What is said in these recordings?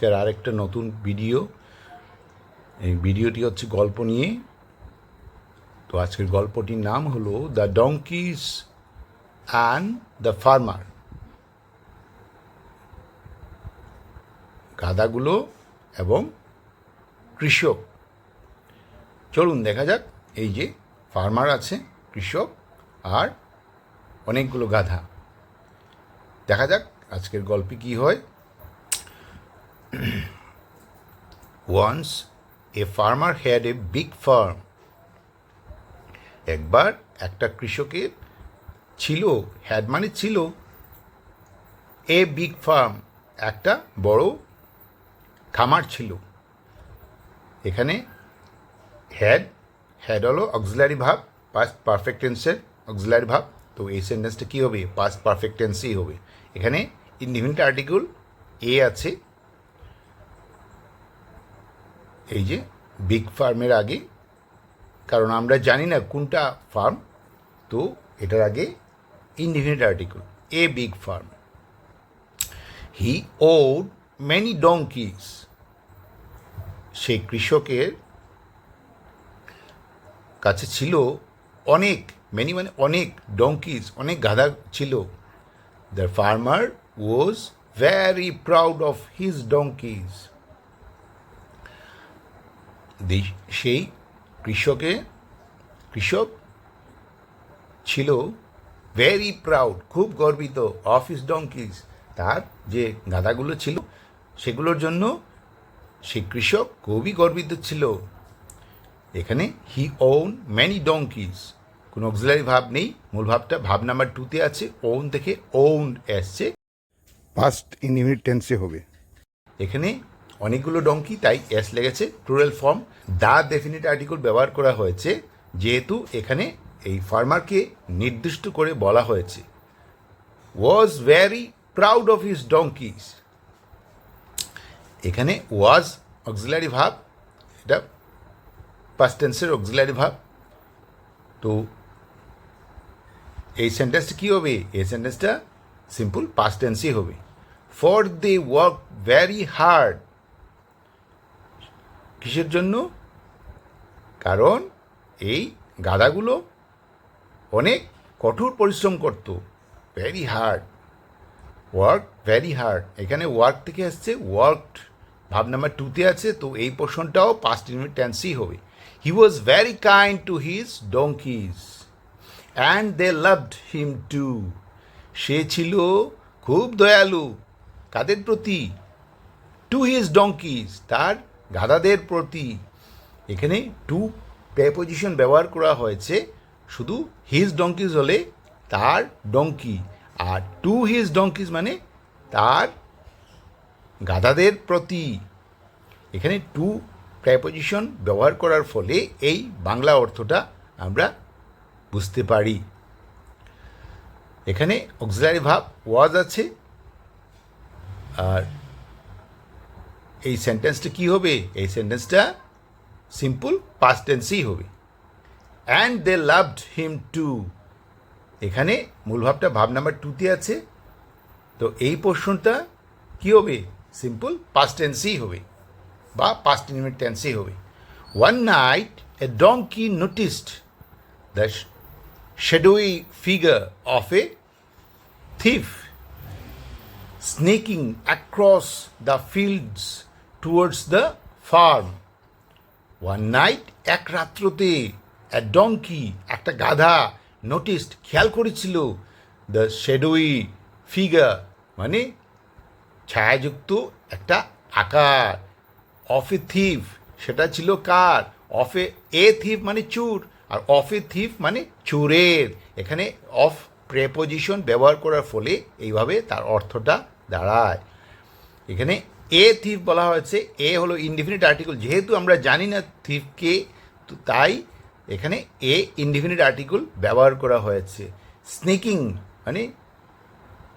আজকের আরেকটা নতুন ভিডিও। এই ভিডিওটি হচ্ছে গল্প নিয়ে। তো আজকের গল্পটির নাম হলো the donkeys and the farmer গাদাগুলো এবং কৃষক। চলুন দেখা যাক, এই যে ফার্মার আছে, কৃষক আর অনেকগুলো গাধা। দেখা যাক আজকের গল্পে কি হয়। Once a farmer had a big farm একবার একটা কৃষকের ছিল হ্যাড মানে ছিল এ বিগ ফার্ম একটা বড় খামার ছিল। এখানে হ্যাড হ্যাড হলো অক্সিলারি ভাব পাস্ট পারফেক্ট টেন্সের অক্সিলারি ভাব। তো এই সেন্টেন্সটা কী হবে? পাস্ট পারফেক্ট টেন্সেই হবে। এখানে ইন্ডিপেন্ডেন্ট আর্টিকেল এ আছে। এই যে বিগ ফার্মের আগে, কারণ আমরা জানি না কোনটা ফার্ম তো এটার আগে independent article a big farm he owned many donkeys সেই কৃষকের কাছে ছিল অনেক মেনি মানে অনেক ডঙ্কিস অনেক গাধা ছিল। The farmer was very proud of his donkeys সেই কৃষকে কৃষক ছিল ভেরি প্রাউড খুব গর্বিত অফিস ডঙ্কিস তার যে গাধাগুলো ছিল সেগুলোর জন্য সেই কৃষক খুবই গর্বিত ছিল। এখানে হি ওন ম্যানি ডঙ্কিস কোনো অক্সিলারি ভাব নেই। মূল ভাবটা ভাব নাম্বার টুতে আছে। ওন থেকে ওন এসছে। পাস্ট ইনডিফিনিট টেন্সে হবে। এখানে অনেকগুলো ডঙ্কি তাই এস লেগেছে plural form the definite article ব্যবহার করা হয়েছে, যেহেতু এখানে এই ফার্মারকে নির্দিষ্ট করে বলা হয়েছে। Was very proud of his donkeys এখানে ওয়াজ অক্সিলারি ভাব, এটা পাস্ট টেন্সের অক্সিলারি ভাব। তো এই সেন্টেন্সটা কী হবে? এই সেন্টেন্সটা সিম্পল পাস্ট টেন্সই হবে। For they work very hard কিসের জন্য? কারণ এই গাদাগুলো অনেক কঠোর পরিশ্রম করত। Very hard work very hard এখানে ওয়ার্ক থেকে আসছে ওয়ার্কড ভাব নাম্বার টুতে আছে, তো এই পোর্শনটাও পাস্ট ইউনিট টেন্সই হবে। He was very kind to his donkeys and they loved him to সে ছিল খুব দয়ালু, কাদের প্রতি? টু হিজ ডঙ্কিজ তার গাধাদের প্রতি এখানে টু প্রেপোজিশন ব্যবহার করা হয়েছে। শুধু হিজ ডঙ্কিজ হলে তার ডঙ্কি আর টু হিজ ডঙ্কিজ মানে তার গাধাদের প্রতি। এখানে টু প্রেপোজিশন ব্যবহার করার ফলে এই বাংলা অর্থটা আমরা বুঝতে পারি। এখানে অক্সিলারি ভাব ওয়াজ আছে। আর এই সেন্টেন্সটা কি হবে? এই সেন্টেন্সটা সিম্পল পাস্ট টেন্সই হবে। And they loved him too এখানে মূল ভাবটা ভাব নাম্বার টুতে আছে। তো এই পোর্শনটা কি হবে? সিম্পল পাস্ট টেন্সই হবে বা পাস্ট ইনিমেট টেন্সই হবে। One night a donkey noticed the shadowy figure of a thief sneaking across the fields towards the farm. One night, এক রাত্রতে a donkey, একটা গাধা নোটিসড খেয়াল করেছিল দ্য শেডোই ফিগার মানে ছায়াযুক্ত একটা আকার অফ এ থিফ সেটা ছিল কার? অফ এ এ থিফ মানে চুর, আর অফ এ থিফ মানে চোরের। এখানে অফ প্রেপোজিশন ব্যবহার করার ফলে এইভাবে তার অর্থটা দাঁড়ায়। এখানে এ থিফ বলা হয়েছে এ হলো ইনডিফিনিট আর্টিকেল যেহেতু আমরা জানি না থিফকে তো তাই এখানে এ ইনডিফিনিট আর্টিকেল ব্যবহার করা হয়েছে। স্নেকিং মানে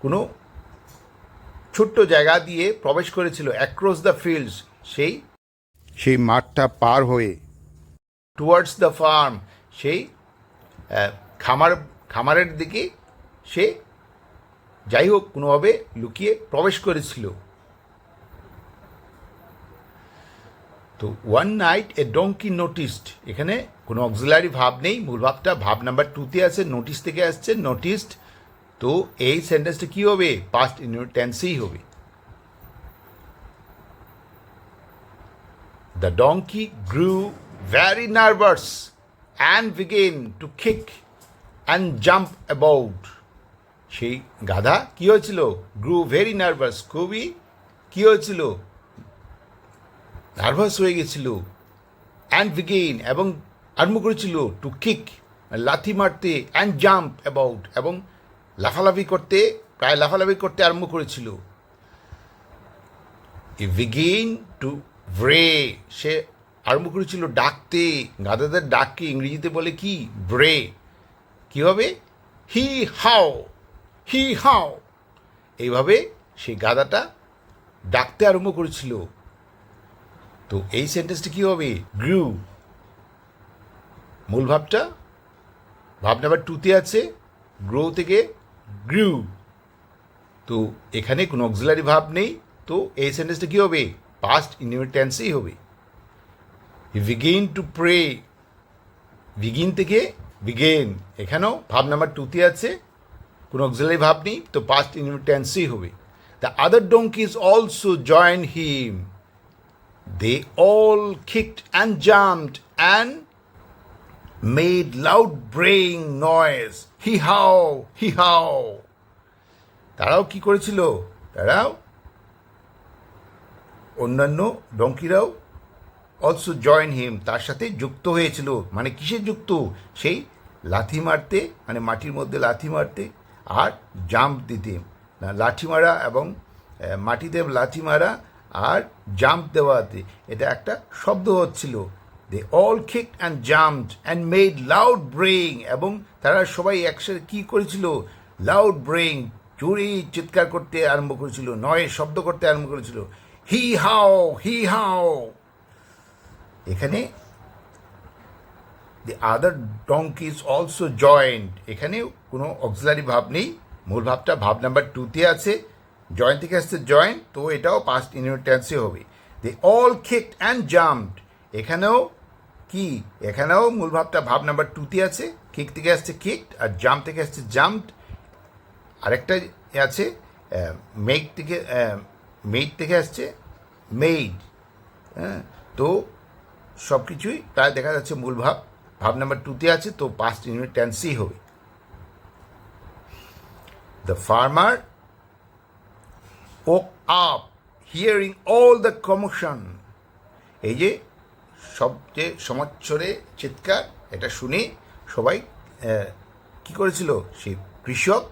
কোনো ছোট্ট জায়গা দিয়ে প্রবেশ করেছিল অ্যাক্রস দ্য ফিল্ডস সেই সেই মাঠটা পার হয়ে টুয়ার্ডস দ্য ফার্ম সেই খামার খামারের দিকে সে যাই হোক কোনোভাবে লুকিয়ে প্রবেশ করেছিল। তো one night a donkey noticed এখানে কোনো অক্সিলারি ভাব নেই, মূল ভাবটা ভাব নাম্বার টুতে আছে নোটিস থেকে আসছে নোটিসড তো এই সেন্টেন্সটা কী হবে? পাস্ট টেন্সেই হবে। The donkey grew very nervous and began to kick and jump about. সেই গাধা কি হয়েছিল? গ্রু ভেরি নার্ভাস খুবই কি হয়েছিল? নার্ভাস হয়ে গেছিল। অ্যান্ড বিগেইন এবং আরম্ভ করেছিল টু কিক লাথি মারতে অ্যান্ড জাম্প অ্যাবাউট এবং লাফালাফি করতে, প্রায় লাফালাফি করতে আরম্ভ করেছিল। ই বিগেইন টু ব্রে সে আরম্ভ করেছিল ডাকতে। গাদাদের ডাককে ইংরেজিতে বলে কি? ব্রে কি হবে হি হাও হি হাও এইভাবে সেই গাদাটা ডাকতে আরম্ভ করেছিল। তো এই সেন্টেন্সটা কি হবে? গ্রু মূল ভাবটা? ভাব নাম্বার টুতে আছে গ্রো থেকে গ্রু তো এখানে কোনো অক্সিলারি ভাব নেই, তো এই সেন্টেন্সটা কী হবে? পাস্ট ইনডিফিনিট টেন্সেই হবে। বিগিন টু প্রে বিগিন থেকে বিগেন এখানেও ভাব নাম্বার টুতে আছে, কোনো অক্সিলারি ভাব নেই, তো পাস্ট ইনডিফিনিট টেন্সেই হবে। The other donkeys also join him they all kicked and jumped and made loud braying noise hee haw hee haw তারাও কি করেছিল? তারাও অন্যান্য ডঙ্কিরাও অলসো জয়েন হিম তার সাথে যুক্ত হয়েছিল। মানে কিসের যুক্ত? সেই লাথি মারতে মানে মাটির মধ্যে লাথি মারতে আর জাম্প দিতে। লাঠি মারা এবং মাটিতে লাথি মারা আর জাম্প দেওয়াতে। এটা একটা শব্দ হচ্ছিল। They all kick and jumped and made loud braying এবং তারা সবাই একসাথে কী করেছিল? লাউড ব্রেইং চুরি চিৎকার করতে আরম্ভ করেছিল, নয় শব্দ করতে আরম্ভ করেছিল। হি হাও হি হাও এখানে the other donkeys also joined এখানে কোনো অক্সিলারি ভাব নেই। মূল ভাবটা ভাব নাম্বার টুতে আছে। জয়েন্ট থেকে আসছে জয়েন্ট তো এটাও পাস্ট ইনটেন্সে হবে। They all kicked and jumped এখানেও কি? এখানেও মূল ভাবটা, ভাব নাম্বার টুতে আছে। কিক থেকে আসছে কিকড আর জাম্প থেকে আসছে জাম্পড আরেকটা আছে মেক থেকে মেড থেকে আসছে মেড হ্যাঁ তো সব কিছুই প্রায় দেখা যাচ্ছে মূল ভাব। ভাব নাম্বার টুতে আছে, তো পাস্ট ইউনিট টেন্সই হবে। The farmer woke up hearing all the commotion এই যে সবচেয়ে সমাচ্ছরে চিৎকার, এটা শুনে সবাই কি করেছিল? সেই কৃষক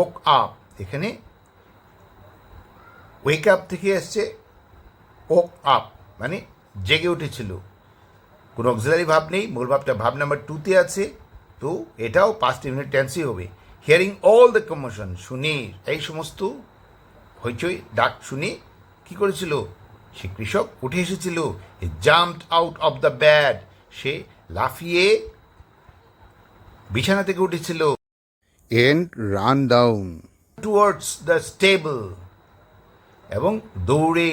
ওক আপ এখানে ওয়েক আপ থেকে আসছে ওক আপ মানে জেগে উঠেছিল। কোনো অক্সিলারি ভাব নেই, মূল ভাবটা ভাব নাম্বার টুতে আছে। তো এটাও পাঁচটি ইউনিট টেন্সই হবে। হিয়ারিং অল দ্য কমোশন শুনে, এই সমস্ত হইচই ডাক শুনে কি করেছিল? সে কৃষক উঠে এসেছিল। Jumped out of the bed সে লাফিয়ে বিছানা থেকে উঠেছিল। And ran down towards the stable এবং দৌড়ে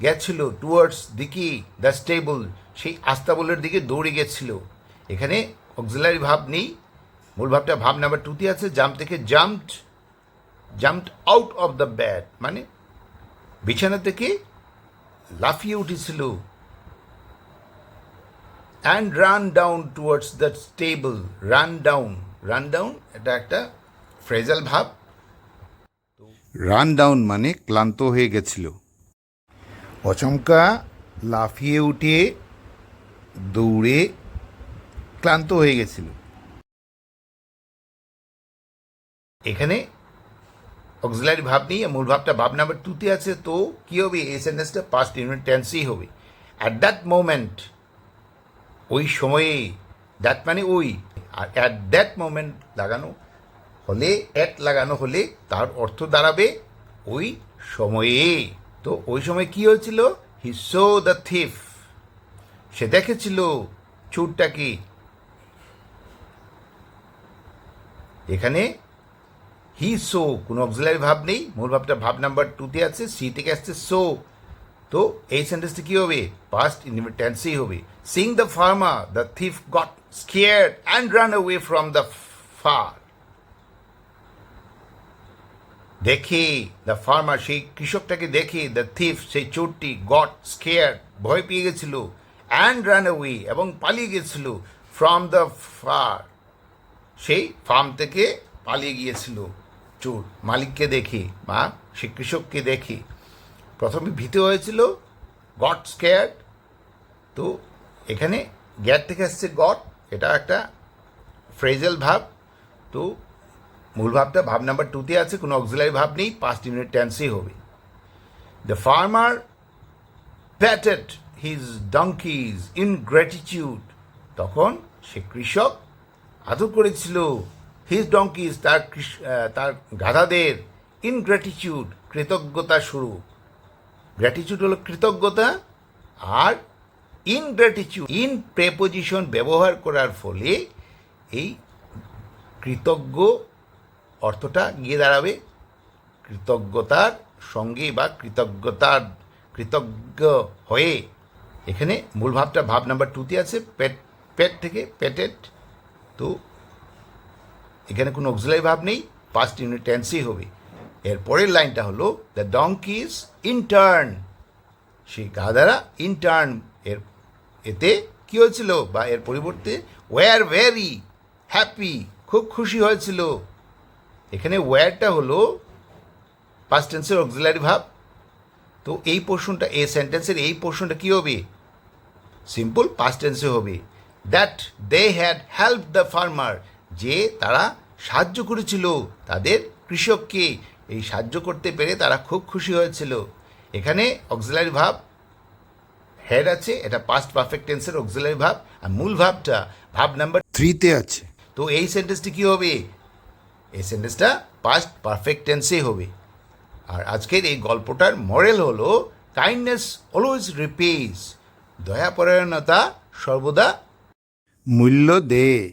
গেছিল। টুয়ার্ডস দিকে দ্য স্টেবল সেই আস্তাবলের দিকে দৌড়ে গেছিল। এখানে অক্সিলারি ভাব নেই। মূল ভাবটা ভাব নাম্বার টুতে আছে। জাম্প থেকে jumped jumped out of the bed মানে বিছানা থেকে লাফিয়ে উঠেছিল। And ran down towards the stable ran down ran down এটা একটা ফ্রেজাল ভাব। রান ডাউন মানে ক্লান্ত হয়ে গেছিল। অচমকা লাফিয়ে উঠে দৌড়ে ক্লান্ত হয়ে গেছিল। এখানে অক্সিলারি ভাব নেই মূল ভাবটা ভাব নাম্বার টুতে আছে, তো কি হবে? এই সেন্টেন্সটা পাস্ট ইউনিট টেন্সই হবে। অ্যাট দ্যাট মোমেন্ট ওই সময়ে দ্যাট মানে ওই, আর অ্যাট দ্যাট মোমেন্ট লাগানো হলে অ্যাট লাগানো হলে তার অর্থ দাঁড়াবে ওই সময়ে। তো ওই সময় কি হয়েছিল? হি সো দ্য থিফ সে দেখেছিল চুরটাকে। এখানে হি সো কোনো অক্সিলারি ভাব নেই। মূল ভাবটা ভাব নাম্বার টুতে আছে সি থেকে আসছে সো তো এই সেন্টেন্সটি কী হবে? পাস্ট টেন্সেই হবে। Seeing the farmer the thief got scared and ran away from the farm দেখে দ্য ফার্মার সেই কৃষকটাকে দেখে দ্য থিফ সেই চোরটি গট স্কেয়ার ভয় পেয়ে গেছিল অ্যান্ড রান অ্যাওয়ে এবং পালিয়ে গেছিল ফ্রম দ্য ফার সেই ফার্ম থেকে পালিয়ে গিয়েছিল। চোর মালিককে দেখে বা সে কৃষককে দেখে। প্রথমে ভীত হয়েছিল গড স্কেয়ার্ড তো এখানে গ্যাট থেকে আসছে গড এটা একটা ফ্রেজাল ভাব, তো মূল ভাবটা ভাব নাম্বার টুতে আছে, কোনো অক্সিলারি ভাব নেই পাঁচটি মিনিট টেন্সই হবে। The farmer patted his donkeys in gratitude তখন সে কৃষক আদর করেছিল। হিজ ডঙ্কিজ তার তার গাধাদের ইন গ্র্যাটিটিউড কৃতজ্ঞতা শুরু। গ্র্যাটিচিউড হলো কৃতজ্ঞতা আর ইন গ্র্যাটিটিউড ইন প্রেপোজিশন ব্যবহার করার ফলে এই কৃতজ্ঞ অর্থটা গিয়ে দাঁড়াবে। কৃতজ্ঞতার সঙ্গে বা কৃতজ্ঞতার, কৃতজ্ঞ হয়ে। এখানে মূল ভাবটা, ভাব নাম্বার টুতে আছে পেট পেট থেকে পেটেড তো এখানে কোনো অক্সিলারি ভাব নেই পাঁচটি ইউনিট টেন্সই হবে। এর পরের লাইনটা হলো দ্য ডঙ্কিজ ইন্টার্ন সেই গাধারা ইন্টার্ন এর, এতে কী হয়েছিল বা এর পরিবর্তে ওয়ার ভেরি হ্যাপি খুব খুশি হয়েছিল। এখানে ওয়ারটা হলো পাস্ট টেন্সের অক্সিলারি ভাব তো এই পোর্শনটা এই সেন্টেন্সের এই পোর্শনটা কী হবে? সিম্পল পাস্ট টেন্সে হবে। That they had help the farmer যে তারা সাহায্য করেছিল তাদের কৃষককে। এই সাহায্য করতে পেরে তারা খুব খুশি হয়েছিল। এখানে অক্সিলারি ভাব হেড আছে, এটা পাস্ট পারফেক্ট টেন্সের অক্সিলারি ভাব। আর মূল ভাবটা, ভাব নাম্বার থ্রিতে আছে। তো এই সেন্টেন্সটি কী হবে? এই সেন্টেন্সটা পাস্ট পারফেক্ট টেন্সে হবে। আর আজকের এই গল্পটার মরেল হলো কাইন্ডনেস অলওয়েজ রিপেজ দয়াপরায়ণতা সর্বদা মূল্য দে